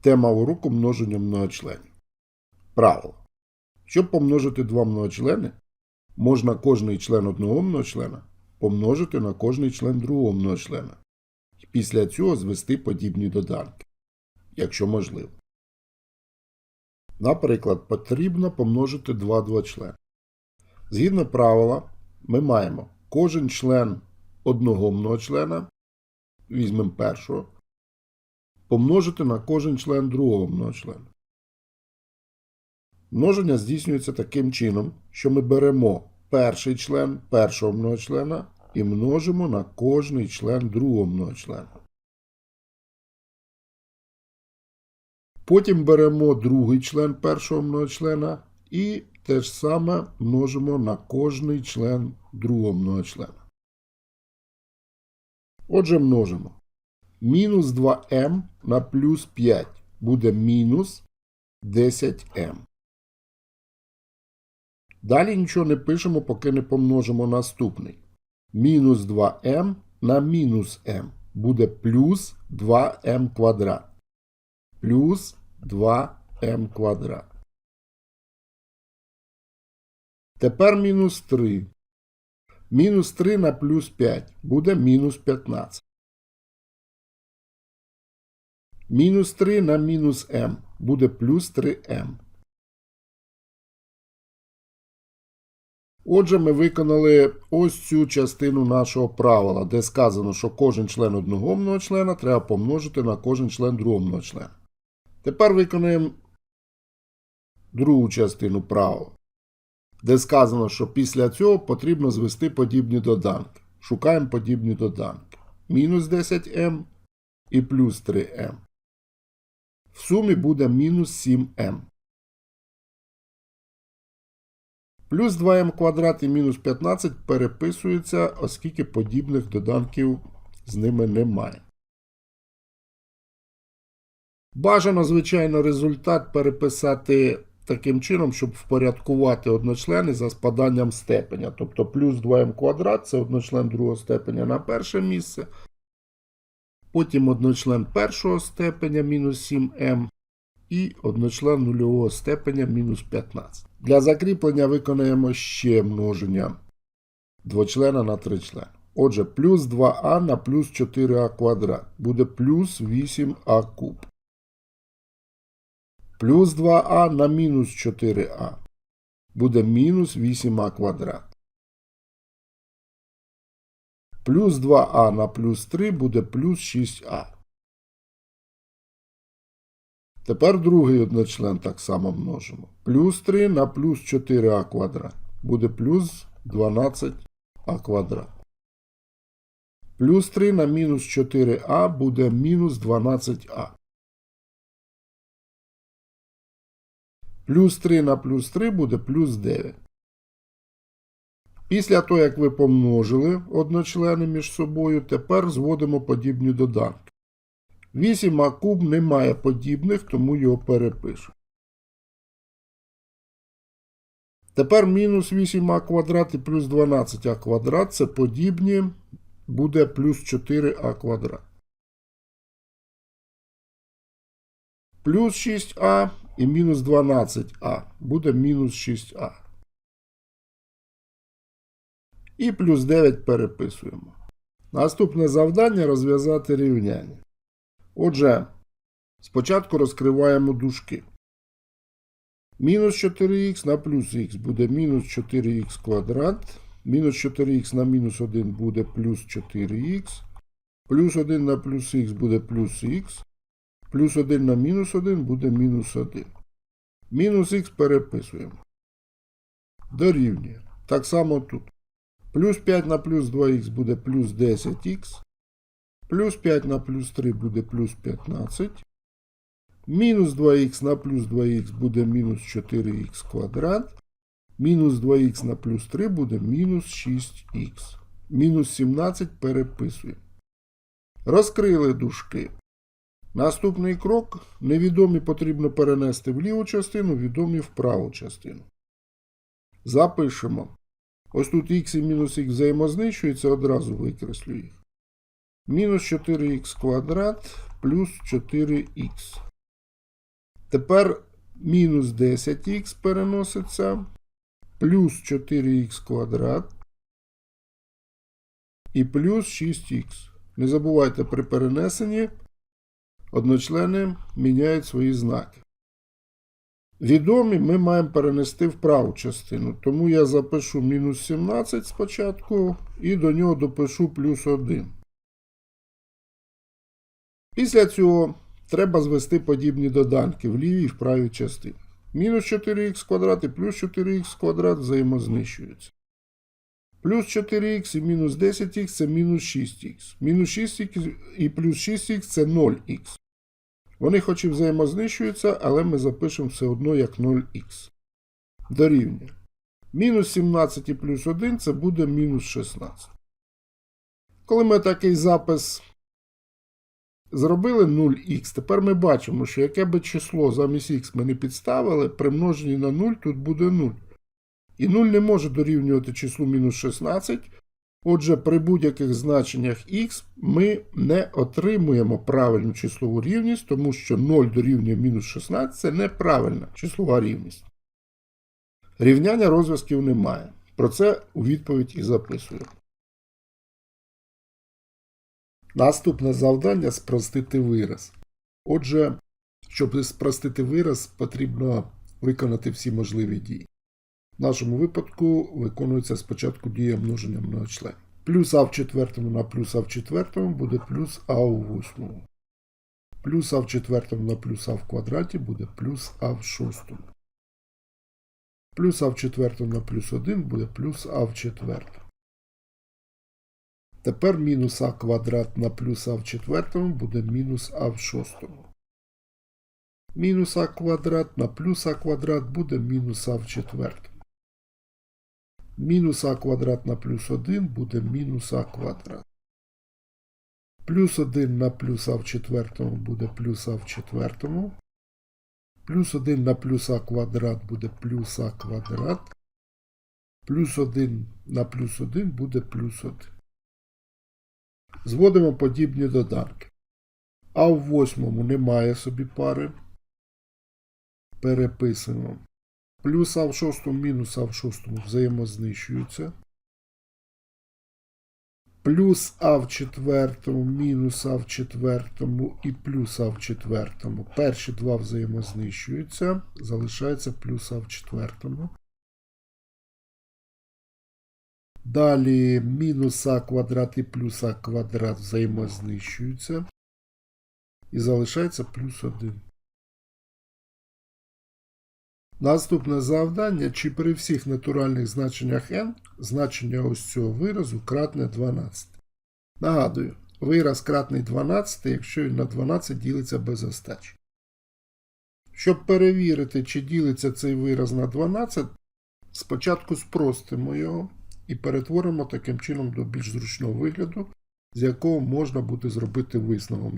Тема уроку множення многочленів. Правило. Щоб помножити два многочлени, можна кожний член одного многочлена помножити на кожний член другого многочлена. І після цього звести подібні доданки, якщо можливо. Наприклад, потрібно помножити два двочлени. Згідно правила, ми маємо кожен член одного многочлена, візьмемо першого, помножити на кожен член другого многочлена. Множення здійснюється таким чином, що ми беремо перший член першого многочлена і множимо на кожний член другого многочлена. Потім беремо другий член першого многочлена і те ж саме множимо на кожний член другого многочлена. Отже, множимо. Мінус 2m на плюс 5 буде мінус 10m. Далі нічого не пишемо, поки не помножимо наступний. Мінус 2m на мінус m буде плюс 2m квадрат. Плюс 2m квадрат. Тепер мінус 3. Мінус 3 на плюс 5 буде мінус 15. Мінус 3 на мінус m буде плюс 3m. Отже, ми виконали ось цю частину нашого правила, де сказано, що кожен член одного многочлена треба помножити на кожен член другого многочлена. Тепер виконуємо другу частину правила, де сказано, що після цього потрібно звести подібні доданки. Шукаємо подібні доданки. Мінус 10m і плюс 3m. В сумі буде мінус 7m. Плюс 2m квадрат і мінус 15 переписуються, оскільки подібних доданків з ними немає. Бажано, звичайно, результат переписати таким чином, щоб впорядкувати одночлени за спаданням степеня. Тобто плюс 2m квадрат це одночлен другого степеня на перше місце. Потім одночлен першого степеня мінус 7m і одночлен нульового степеня мінус 15. Для закріплення виконаємо ще множення двочлена на тричлен. Отже, плюс 2а на плюс 4а квадрат буде плюс 8а куб. Плюс 2а на мінус 4а буде мінус 8а квадрат. Плюс 2а на плюс 3 буде плюс 6а. Тепер другий одночлен так само множимо. Плюс 3 на плюс 4а квадрат буде плюс 12а квадрат. Плюс 3 на мінус 4а буде мінус 12а. Плюс 3 на плюс 3 буде плюс 9. Після того, як ви помножили одночлени між собою, тепер зводимо подібні доданки. 8а куб не має подібних, тому його перепишу. Тепер мінус 8а квадрат і плюс 12а квадрат це подібні, буде плюс 4а квадрат. Плюс 6а і мінус 12а буде мінус 6а. І плюс 9 переписуємо. Наступне завдання розв'язати рівняння. Отже, спочатку розкриваємо дужки. Мінус 4х на плюс х буде мінус 4х квадрат. Мінус 4х на мінус 1 буде плюс 4х. Плюс 1 на плюс х буде плюс х. Плюс 1 на мінус 1 буде мінус 1. Мінус х переписуємо. Дорівнює. Так само тут. Плюс 5 на плюс 2х буде плюс 10х. Плюс 5 на плюс 3 буде плюс 15. Мінус 2х на плюс 2х буде мінус 4х квадрат. Мінус 2х на плюс 3 буде мінус 6х. Мінус 17 переписуємо. Розкрили дужки. Наступний крок. Невідомі потрібно перенести в ліву частину, відомі в праву частину. Запишемо. Ось тут х і мінус х взаємознищуються, одразу викреслю їх. Мінус 4х квадрат плюс 4х. Тепер мінус 10х переноситься, плюс 4х квадрат і плюс 6х. Не забувайте, при перенесенні одночлени міняють свої знаки. Відомі ми маємо перенести в праву частину, тому я запишу мінус 17 спочатку і до нього допишу плюс 1. Після цього треба звести подібні доданки в лівій і в правій частині. Мінус 4х квадрат і плюс 4х квадрат взаємознищуються. Плюс 4х і мінус 10х це мінус 6х. Мінус 6х і плюс 6х це 0х. Вони хоч і взаємознищуються, але ми запишемо все одно як 0х. Дорівнює. Мінус 17 і плюс 1 це буде мінус 16. Коли ми такий запис зробили 0х, тепер ми бачимо, що яке би число замість х ми не підставили, при множенні на 0 тут буде 0. І 0 не може дорівнювати числу мінус 16. Отже, при будь-яких значеннях х ми не отримуємо правильну числову рівність, тому що 0 дорівнює мінус 16 це неправильна числова рівність. Рівняння розв'язків немає. Про це у відповідь і записую. Наступне завдання спростити вираз. Отже, щоб спростити вираз, потрібно виконати всі можливі дії. В нашому випадку виконується спочатку дія множення многочленів. Плюс а в четвертому на плюс а в четвертому буде плюс а у восьмому. Плюс а в четвертому на плюс а в квадраті буде плюс а в шостому. Плюс а в четвертому на плюс 1 буде плюс а в четвертому. Тепер мінус а квадрат на плюс а в четвертому буде мінус а в шостому. Мінус а квадрат на плюс а квадрат буде мінус а в четвертому. Мінус а квадрат на плюс 1 буде мінус а квадрат. Плюс 1 на плюс а в четвертому буде плюс а в четвертому. Плюс 1 на плюс а квадрат буде плюс а квадрат. Плюс 1 на плюс 1 буде плюс 1. Зводимо подібні доданки. А в восьмому немає собі пари. Переписуємо. Плюс А в шостому мінус А в шостому взаємознищуються. Плюс А в четвертому, мінус А в четвертому і плюс А в четвертому. Перші два взаємознищуються. Залишається плюс А в четвертому. Далі мінус А квадрат і плюс А квадрат взаємознищуються. І залишається плюс 1. Наступне завдання, чи при всіх натуральних значеннях n значення ось цього виразу кратне 12. Нагадую, вираз кратний 12, якщо він на 12 ділиться без остачі. Щоб перевірити, чи ділиться цей вираз на 12, спочатку спростимо його і перетворимо таким чином до більш зручного вигляду, з якого можна буде зробити висновок.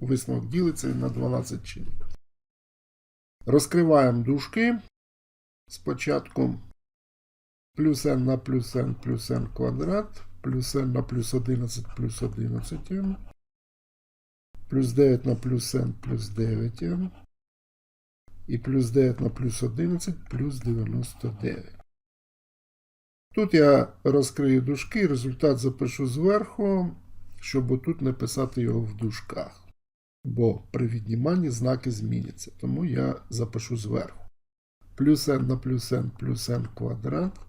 Висновок ділиться на 12 чинів. Розкриваємо дужки. Спочатку плюс n на плюс n плюс n квадрат, плюс n на плюс 11 плюс 11n, плюс 9 на плюс n плюс 9n, і плюс 9 на плюс 11 плюс 99. Тут я розкрию дужки, результат запишу зверху, щоб отут не писати його в дужках бо при відніманні знаки зміняться. Тому я запишу зверху. Плюс n на плюс n плюс n квадрат,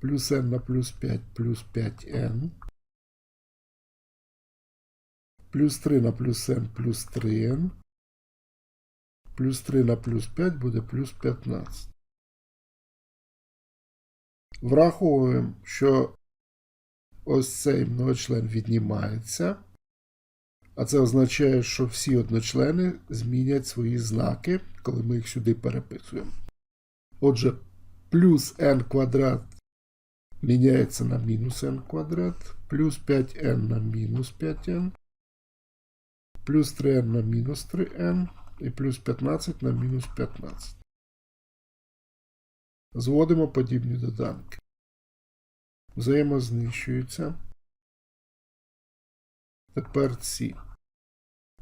плюс n на плюс 5 плюс 5n, плюс 3 на плюс n плюс 3n, плюс 3 на плюс 5 буде плюс 15. Враховуємо, що ось цей многочлен віднімається. А це означає, що всі одночлени змінять свої знаки, коли ми їх сюди переписуємо. Отже, плюс n квадрат міняється на мінус n квадрат, плюс 5n на мінус 5n, плюс 3n на мінус 3n і плюс 15 на мінус 15. Зводимо подібні доданки. Взаємознищуються. Тепер ці.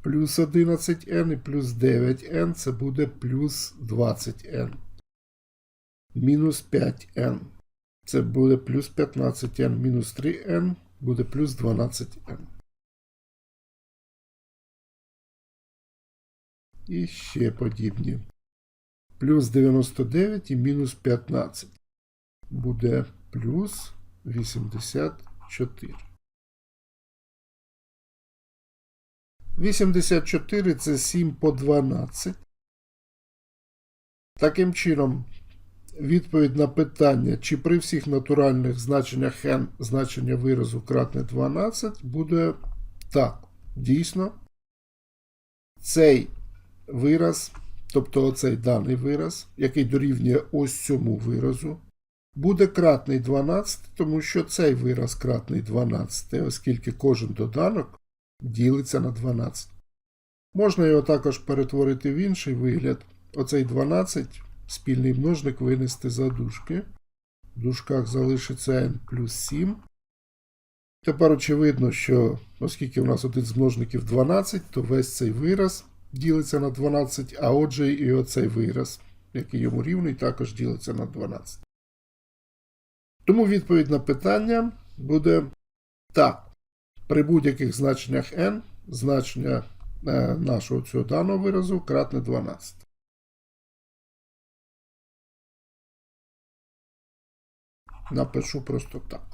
плюс 11n і плюс 9n це буде плюс 20n. Мінус 5n. Це буде плюс 15n. Мінус 3n буде плюс 12n. І ще подібні. Плюс 99 і мінус 15. Буде плюс 84. 84 це 7 по 12. Таким чином, відповідь на питання, чи при всіх натуральних значеннях n значення виразу кратне 12 буде так. Дійсно, цей вираз, тобто оцей даний вираз, який дорівнює ось цьому виразу, буде кратний 12, тому що цей вираз кратний 12, оскільки кожен доданок ділиться на 12. Можна його також перетворити в інший вигляд. Оцей 12 спільний множник винести за дужки. В дужках залишиться n плюс 7. Тепер очевидно, що оскільки у нас один з множників 12, то весь цей вираз ділиться на 12, а отже і оцей вираз, який йому рівний, також ділиться на 12. Тому відповідь на питання буде так. При будь-яких значеннях n значення е, нашого цього даного виразу кратне 12. Напишу просто так.